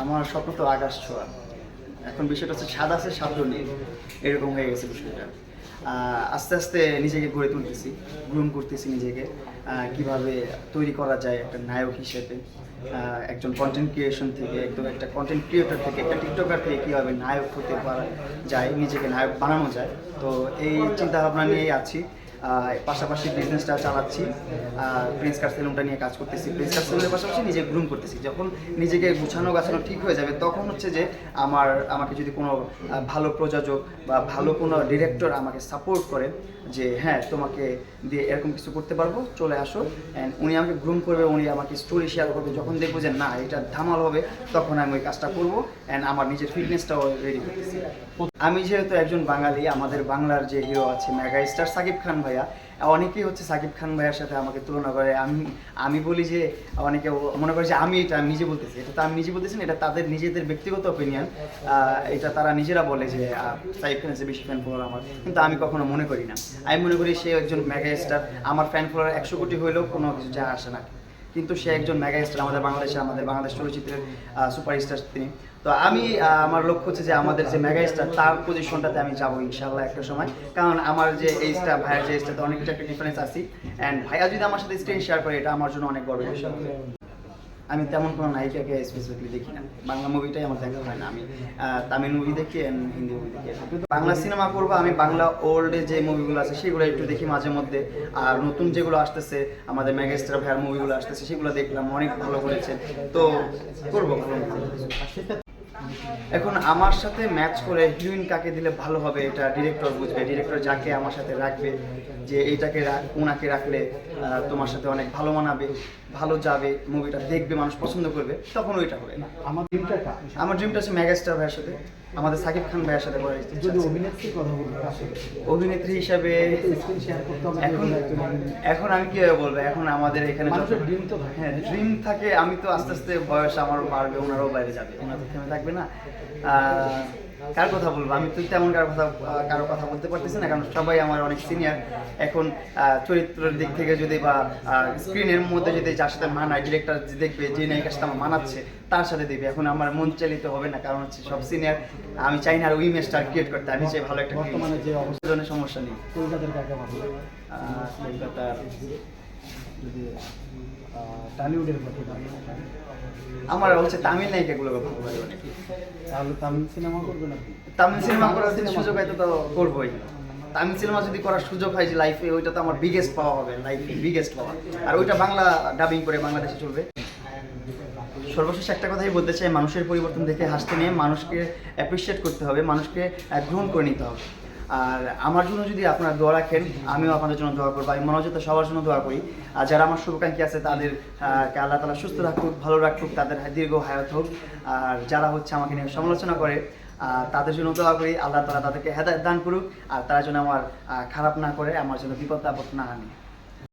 আমার স্বপ্ন তো আকাশ ছোঁয়া। এখন বিষয়টা হচ্ছে স্বাদ আছে সাধ্য নেই এরকম হয়ে গেছে বিষয়টা। আস্তে আস্তে নিজেকে গড়ে তুলতেছি, গ্রুম করতেছি নিজেকে। কীভাবে তৈরি করা যায় একটা নায়ক হিসেবে। একজন কন্টেন্ট ক্রিয়েশন থেকে, একদম একটা কন্টেন্ট ক্রিয়েটর থেকে, একটা টিকটকার থেকে কীভাবে নায়ক হতে পারা যায়, নিজেকে নায়ক বানানো যায়। তো এই চিন্তাভাবনা নিয়েই আছি। পাশাপাশি বিজনেসটা চালাচ্ছি। প্রিন্স কার সেলুনটা নিয়ে কাজ করতেছি। প্রিন্স কার সেলুনের পাশাপাশি নিজে গ্রুম করতেছি। যখন নিজেকে গুছানো গাছানো ঠিক হয়ে যাবে, তখন হচ্ছে যে আমার, আমাকে যদি কোনো ভালো প্রযোজক বা ভালো কোনো ডিরেক্টর আমাকে সাপোর্ট করে যে হ্যাঁ তোমাকে দিয়ে এরকম কিছু করতে পারব, চলে আসো। অ্যান্ড উনি আমাকে গ্রুম করবে, উনি আমাকে স্টোরি শেয়ার করবে। যখন দেখব যে, না, এটা ধামাল হবে, তখন আমি ওই কাজটা করব অ্যান্ড আমার নিজের ফিটনেসটাও রেডি করতেছি। আমি যেহেতু একজন বাঙালি, আমাদের বাংলার যে হিরো আছে মেগা স্টার সাকিব খান ভাইয়া। অনেকেই হচ্ছে সাকিব খান ভাইয়ার সাথে আমাকে তুলনা করে। আমি আমি বলি যে, অনেকে মনে করে যে আমি এটা আমি নিজে বলতেছি। এটা তো আমি নিজে বলতেছি না, এটা তাদের নিজেদের ব্যক্তিগত অপিনিয়ন এটা তারা নিজেরা বলে যে সাকিব খান হচ্ছে বেশি ফ্যান ফলোয়ার আমার। কিন্তু আমি কখনো মনে করি না। আমি মনে করি সে একজন মেগা স্টার আমার ফ্যান ফলোয়ার একশো কোটি হইলেও কোনো কিছু যা আসে না। কিন্তু সে একজন মেগা স্টার আমাদের বাংলাদেশে, আমাদের বাংলাদেশ চলচ্চিত্রের সুপারস্টার তিনি। তো আমি আমার লক্ষ্য হচ্ছে যে আমাদের যে মেগা স্টার তার পজিশনটাতে আমি যাব ইনশাল্লাহ একটা সময়। কারণ আমার যে এইজটা ভাইয়ের যে এইজটাতে অনেকটা একটা ডিফারেন্স আছি। অ্যান্ড ভাইয়া যদি আমার সাথে স্ক্রিন শেয়ার করে, এটা আমার জন্য অনেক গর্বের বিষয় আমি তেমন কোনো নায়িকাকে স্পেসিফিকলি দেখি না। বাংলা মুভিটাই আমার দেখা হয় না। আমি তামিল মুভি দেখি হিন্দি মুভি দেখি। কিন্তু বাংলা সিনেমা করব, আমি বাংলা ওল্ডে যে মুভিগুলো আছে, সেগুলো একটু দেখি মাঝে মধ্যে। আর নতুন যেগুলো আসতেছে, আমাদের ম্যাগেস্টার ভাইয়ার মুভিগুলো আসতেছে, সেগুলো দেখলাম, অনেক ভালো করেছে। তো, করব। এখন আমার সাথে ম্যাচ করে হিরোইন কাকে দিলে ভালো হবে এটা ডিরেক্টর বুঝবে ডিরেক্টর যাকে আমার সাথে রাখবে যে এইটাকে ওনাকে রাখলে তোমার সাথে অনেক ভালো মানাবে ভালো যাবে মুভিটা দেখবে মানুষ পছন্দ করবে তখন ওইটা হবে আমার ড্রিমটা আমার ড্রিমটা আছে মেগাস্টার ভাইয়ের সাথে আমাদের সাকিব খান ভাইয়ের সাথে করার যদি আছে। অভিনেত্রীর কথা বলি কার সাথে? অভিনেত্রী হিসাবে এখন অভিনেত্রী। এখন আমি কীভাবে বলব এখন আমাদের এখানে dream তো হ্যাঁ ড্রিম থাকে আমি তো আস্তে আস্তে বয়স আমারও বাড়বে ওনারাও বাইরে যাবে ওনারা থেমে থাকবে না? কার কথা বলব? আমি তো তেমন কার কথা কারও কথা বলতে পারতেছি না কারণ সবাই আমার অনেক সিনিয়র এখন চরিত্রের দিক থেকে যদি বা স্ক্রিনের মধ্যে যদি যার সাথে মানায় ডিরেক্টর দেখবে যে নায়িকার সাথে আমার মানাচ্ছে তার সাথে দেবে এখন আমার মন চালিত হবে না কারণ হচ্ছে সব সিনিয়র আমি চাই না আর ওই ইমেজটা ক্রিয়েট করতে আমি চাই ভালো একটা বর্তমানে যে অবস্থা সমস্যা নেই। কলকাতার কাকে ভালো কলকাতার যদি আহ, কথা আমার হচ্ছে তামিল নায়িকাগুলোকে ভালো লাগে অনেক। তাহলে তামিল সিনেমা করবে না তামিল সিনেমা করার যদি সুযোগ হয় তো তো করবোই। তামিল সিনেমা যদি করার সুযোগ হয় যে লাইফে ওইটা তো আমার বিগেস্ট পাওয়া হবে লাইফে বিগেস্ট পাওয়া। আর ওইটা বাংলা ডাবিং করে বাংলাদেশে চলবে। সর্বশেষ একটা কথাই বলতে চাই মানুষের পরিবর্তন দেখে হাসতে নিয়ে মানুষকে অ্যাপ্রিসিয়েট করতে হবে মানুষকে গ্রহণ করে নিতে হবে। আর আমার জন্য যদি আপনারা দোয়া রাখেন, আমিও আপনাদের জন্য দোয়া করব। আমি মনোযোগ সবার জন্য দোয়া করি। আর যারা আমার শুভাকাঙ্ক্ষী আছে, তাদের আল্লাহ তালা সুস্থ রাখুক, ভালো রাখুক, তাদের দীর্ঘ হায়াত হোক। আর যারা হচ্ছে আমাকে নিয়ে সমালোচনা করে তাদের জন্য দোয়া করি, আল্লাহ তালা তাদেরকে হেদায়ত দান করুক। আর তারা যেন আমার খারাপ না করে, আমার জন্য বিপদ আপদ না আনে।